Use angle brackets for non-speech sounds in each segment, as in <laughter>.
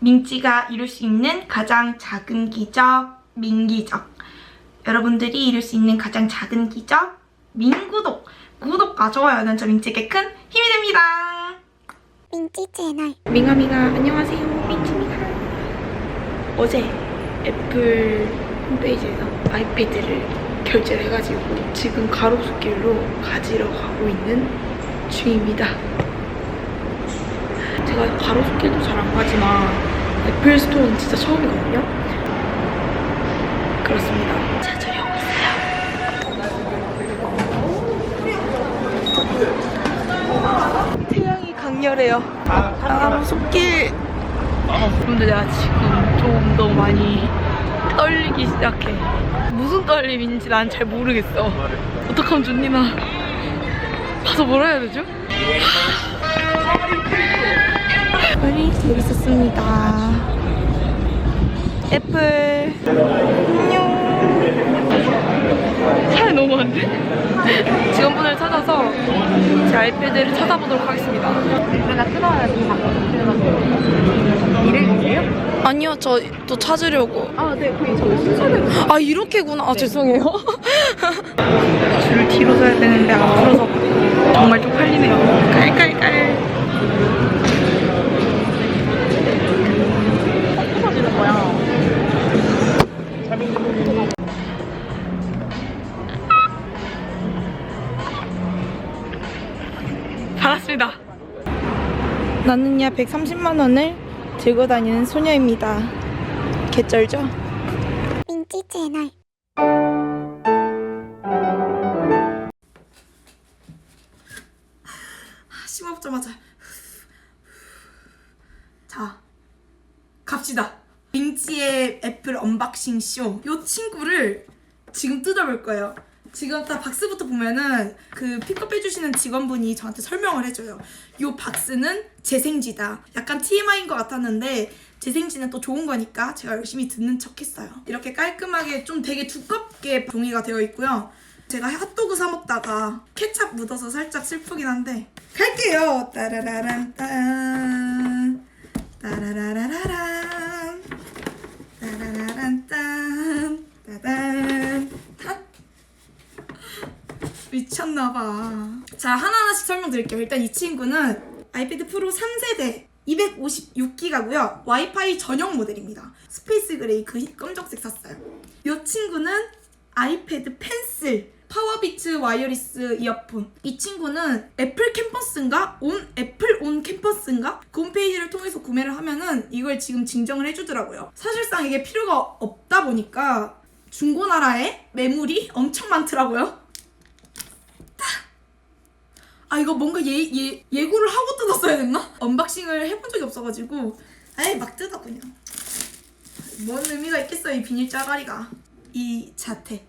민지가 이룰 수 있는 가장 작은 기적, 민기적. 여러분들이 이룰 수 있는 가장 작은 기적, 민구독. 구독과 좋아요는 저 민지에게 큰 힘이 됩니다. 민지 채널 민가민가 안녕하세요 민지입니다 어제 애플 홈페이지에서 아이패드를 결제를 해가지고 지금 가로수길로 가지러 가고 있는 중입니다 제가 가로수길도 잘 안 가지만 애플 스토어는 진짜 처음이거든요 그렇습니다 찾으려 태양이 강렬해요 아, 손길. 여러분들 내가 지금 좀 너무 많이 떨리기 시작해. 무슨 떨림인지 난 잘 모르겠어. 어떡하면 좋니 나. 가서 뭐라 해야 되죠? 있었습니다. 애플. 안녕. 사이 너무 안 돼? 직원분을 찾아서 제 아이패드를 찾아보도록 하겠습니다. 내가 끊어야 돼. 이름이세요? 아니요, 저 또 찾으려고. 아, 네. 거의 저희 순서대로. 아, 이렇게구나. 아, 죄송해요. <laughs> 줄 뒤로 서야 되는데 앞으로 서 정말 쪽팔리네요. 깔깔깔. 받았습니다. 나는야 130만 원을 들고 다니는 소녀입니다. 개쩔죠? 민지 채널 심호흡자마자 자 갑시다 민지의 애플 언박싱 쇼 이 친구를 지금 뜯어볼 거예요. 지금 딱 박스부터 보면은 그 픽업 해주시는 직원분이 저한테 설명을 해줘요. 이 박스는 재생지다. 약간 TMI인 것 같았는데 재생지는 또 좋은 거니까 제가 열심히 듣는 척 했어요. 이렇게 깔끔하게 좀 되게 두껍게 종이가 되어 있고요. 제가 핫도그 사 먹다가 케찹 묻어서 살짝 슬프긴 한데 갈게요. 따라라란 딴 따라라라란 따라라란 딴 따단 탄 미쳤나봐. 자 하나하나씩 설명드릴게요. 일단 이 친구는 아이패드 프로 3세대 256기가고요. 와이파이 전용 모델입니다. 스페이스 그레이 그 검정색 샀어요. 이 친구는 아이패드 펜슬 파워비츠 와이어리스 이어폰 이 친구는 애플 캠퍼스인가? 온 애플 온 캠퍼스인가? 그 홈페이지를 통해서 구매를 하면은 이걸 지금 증정을 해주더라고요 사실상 이게 필요가 없다 보니까 중고나라에 매물이 엄청 많더라고요 아 이거 뭔가 예, 예, 예고를 하고 뜯었어야 됐나? 언박싱을 해본 적이 없어가지고. 아예 막 뜯어 그냥. 뭔 의미가 있겠어요 이 비닐 짜가리가. 이 자태.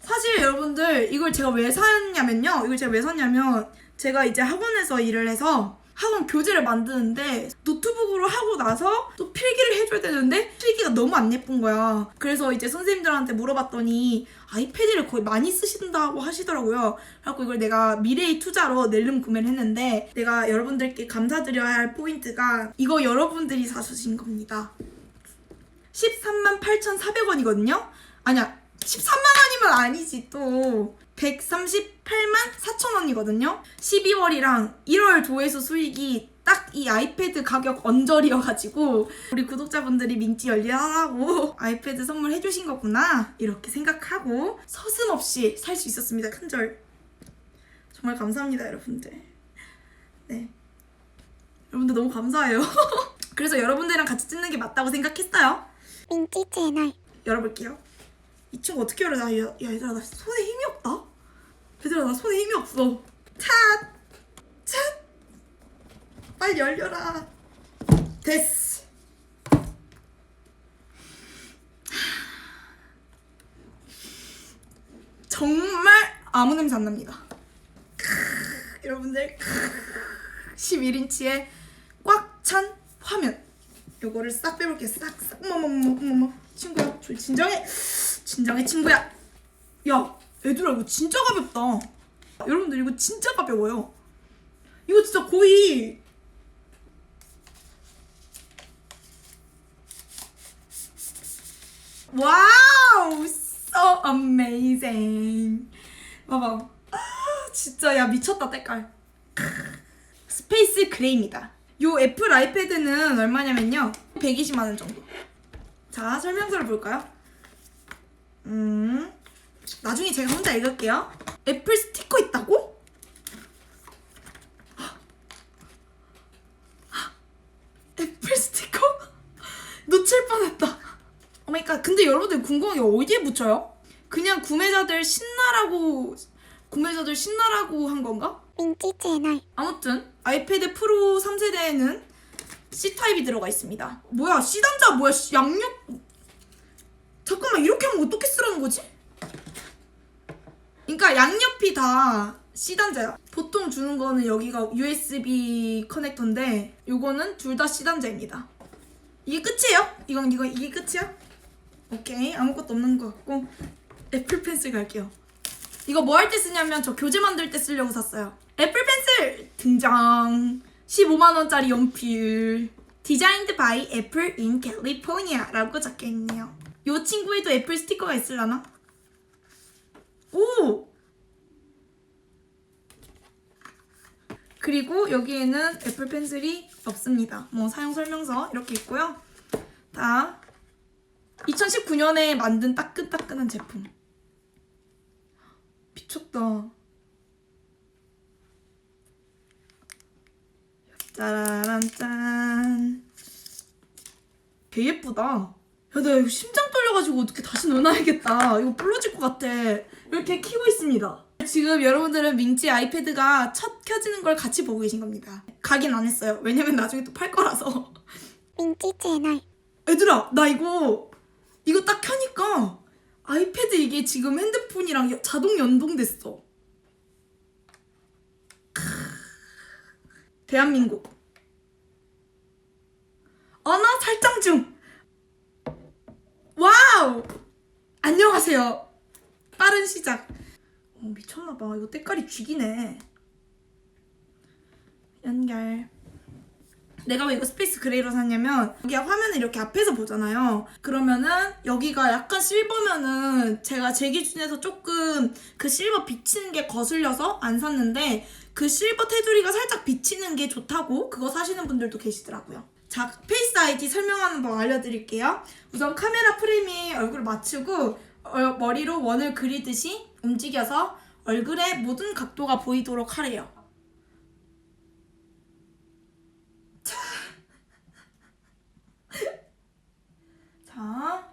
사실 여러분들 이걸 제가 왜 샀냐면요. 이걸 제가 왜 샀냐면 제가 이제 학원에서 일을 해서 학원 교재를 만드는데 노트북으로 하고 나서 또 필기를 해줘야 되는데 필기가 너무 안 예쁜 거야 그래서 이제 선생님들한테 물어봤더니 아이패드를 거의 많이 쓰신다고 하시더라고요 그래갖고 이걸 내가 미래의 투자로 낼름 구매를 했는데 내가 여러분들께 감사드려야 할 포인트가 이거 여러분들이 사주신 겁니다 13만 8,400원이거든요? 아니야, 13만 원이면 아니지 또. 138만 4천 원이거든요? 12월이랑 1월 조회수 수익이 딱 이 아이패드 가격 언저리여가지고 우리 구독자분들이 민지 열리하라고 아이패드 선물해주신 거구나 이렇게 생각하고 서슴없이 살 수 있었습니다 큰절 정말 감사합니다 여러분들 네 여러분들 너무 감사해요 <laughs> 그래서 여러분들이랑 같이 찍는 게 맞다고 생각했어요 민지 채널 열어볼게요. 이 친구 어떻게 열어? 나, 야, 야, 얘들아, 나 손에 힘이 없다? 얘들아, 나 손에 힘이 없어. 찻! 찻! 빨리 열려라. 됐어. 정말 아무 냄새 안 납니다. 크으, 여러분들, 11인치의 꽉 찬 화면. 요거를 싹 빼볼게. 싹, 싹, 뭐뭐뭐뭐뭐. 친구야, 저 진정해. 진정해, 친구야. 야, 얘들아, 이거 진짜 가볍다. 여러분들, 이거 진짜 가벼워요. 이거 진짜 거의 와우, so amazing. 봐봐. 아, 진짜 야 미쳤다 때깔. 스페이스 그레이입니다. 요 애플 아이패드는 얼마냐면요. 120만 원 정도. 자, 설명서를 볼까요? 음. 나중에 제가 혼자 읽을게요. 애플 스티커 있다고? 애플 스티커? 놓칠 뻔했다. 오마이갓. 그러니까 근데 여러분들 궁금한 게 어디에 붙여요? 그냥 구매자들 신나라고 구매자들 신나라고 한 건가? 민지 채널. 아무튼 아이패드 프로 3세대에는 C 타입이 들어가 있습니다. 뭐야 C 단자 뭐야 양육? 잠깐만 이렇게 하면 어떻게 쓰라는 거지? 그러니까 양옆이 다 C 단자야. 보통 주는 거는 여기가 USB 커넥터인데 요거는 둘 다 C 단자입니다. 이게 끝이에요? 이건 이거 이게 끝이야? 오케이 아무것도 없는 것 같고 애플 펜슬 갈게요. 이거 뭐 할 때 쓰냐면 저 교재 만들 때 쓰려고 샀어요. 애플 펜슬 등장. 15만 원짜리 연필. 디자인드 바이 애플 인 캘리포니아라고 적혀 있네요. 요 친구에도 애플 스티커가 있으려나? 오! 그리고 여기에는 애플 펜슬이 없습니다. 뭐 사용 설명서 이렇게 있고요. 다 2019년에 만든 따끈따끈한 제품. 미쳤다. 짜라란 짠. 개 예쁘다. 야, 나 이거 심장 떨려가지고 어떻게 다시 넣어놔야겠다. 이거 부러질 것 같아. 이렇게 키고 있습니다. 지금 여러분들은 민지 아이패드가 첫 켜지는 걸 같이 보고 계신 겁니다. 가긴 안 했어요. 왜냐면 나중에 또 팔 거라서. 민지 채널. 얘들아, 나 이거, 이거 딱 켜니까 아이패드 이게 지금 핸드폰이랑 자동 연동됐어. 대한민국. 언어 살짝 중! 안녕하세요. 빠른 시작. 어, 미쳤나봐. 이거 때깔이 죽이네. 연결. 내가 왜 이거 스페이스 그레이로 샀냐면 여기 화면을 이렇게 앞에서 보잖아요. 그러면은 여기가 약간 실버면은 제가 제 기준에서 조금 그 실버 비치는 게 거슬려서 안 샀는데 그 실버 테두리가 살짝 비치는 게 좋다고 그거 사시는 분들도 계시더라고요. 자, 페이스 아이디 설명하는 법 알려드릴게요. 우선 카메라 프레임에 얼굴을 맞추고 어, 머리로 원을 그리듯이 움직여서 얼굴의 모든 각도가 보이도록 하래요. 자,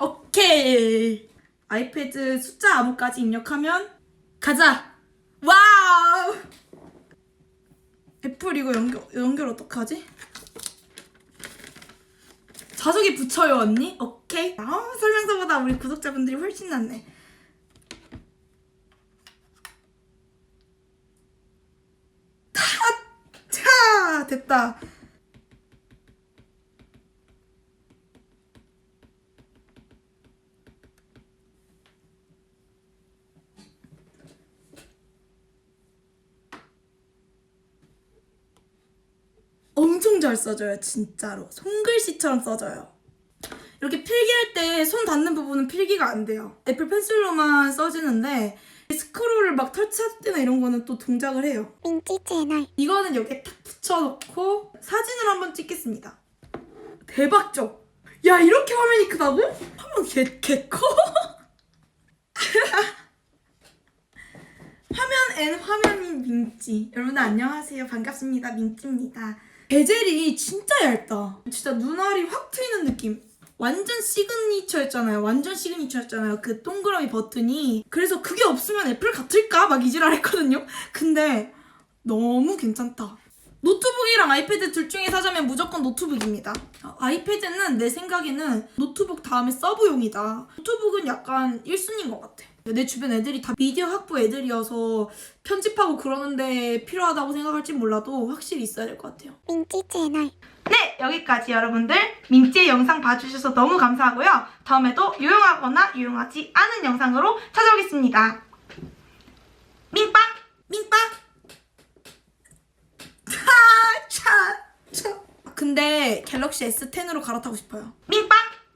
오케이. 아이패드 숫자 암호까지 입력하면 가자. 와우. 애플 이거 연결 연결 어떡하지? 자석이 붙여요 언니? 오케이. 아 설명서보다 우리 구독자분들이 훨씬 낫네. 차 됐다. 엄청 잘 써줘요 진짜로. 손글씨처럼 써줘요. 이렇게 필기할 때 손 닿는 부분은 필기가 안 돼요. 애플 펜슬로만 써지는데 스크롤을 막 터치할 때나 이런 거는 또 동작을 해요. 민지 채널. 이거는 여기에 탁 붙여놓고 사진을 한번 찍겠습니다. 대박죠? 야 이렇게 화면이 크다고? 화면 개, 개 커? <laughs> 화면 앤 화면인 민지. 여러분들 안녕하세요. 반갑습니다. 민지입니다. 베젤이 진짜 얇다 진짜 눈알이 확 트이는 느낌 완전 시그니처였잖아요 완전 시그니처였잖아요 그 동그라미 버튼이 그래서 그게 없으면 애플 같을까 막 이지랄 했거든요 근데 너무 괜찮다. 노트북이랑 아이패드 둘 중에 사자면 무조건 노트북입니다. 아, 아이패드는 내 생각에는 노트북 다음에 서브용이다. 노트북은 약간 1순위인 것 같아. 내 주변 애들이 다 미디어 학부 애들이어서 편집하고 그러는데 필요하다고 생각할지 몰라도 확실히 있어야 될 것 같아요. 민지 채널. 네 여기까지 여러분들 민지의 영상 봐주셔서 너무 감사하고요. 다음에도 유용하거나 유용하지 않은 영상으로 찾아오겠습니다. 민빵 민빵 아, 차차차 근데 갤럭시 S10으로 갈아타고 싶어요. 민빵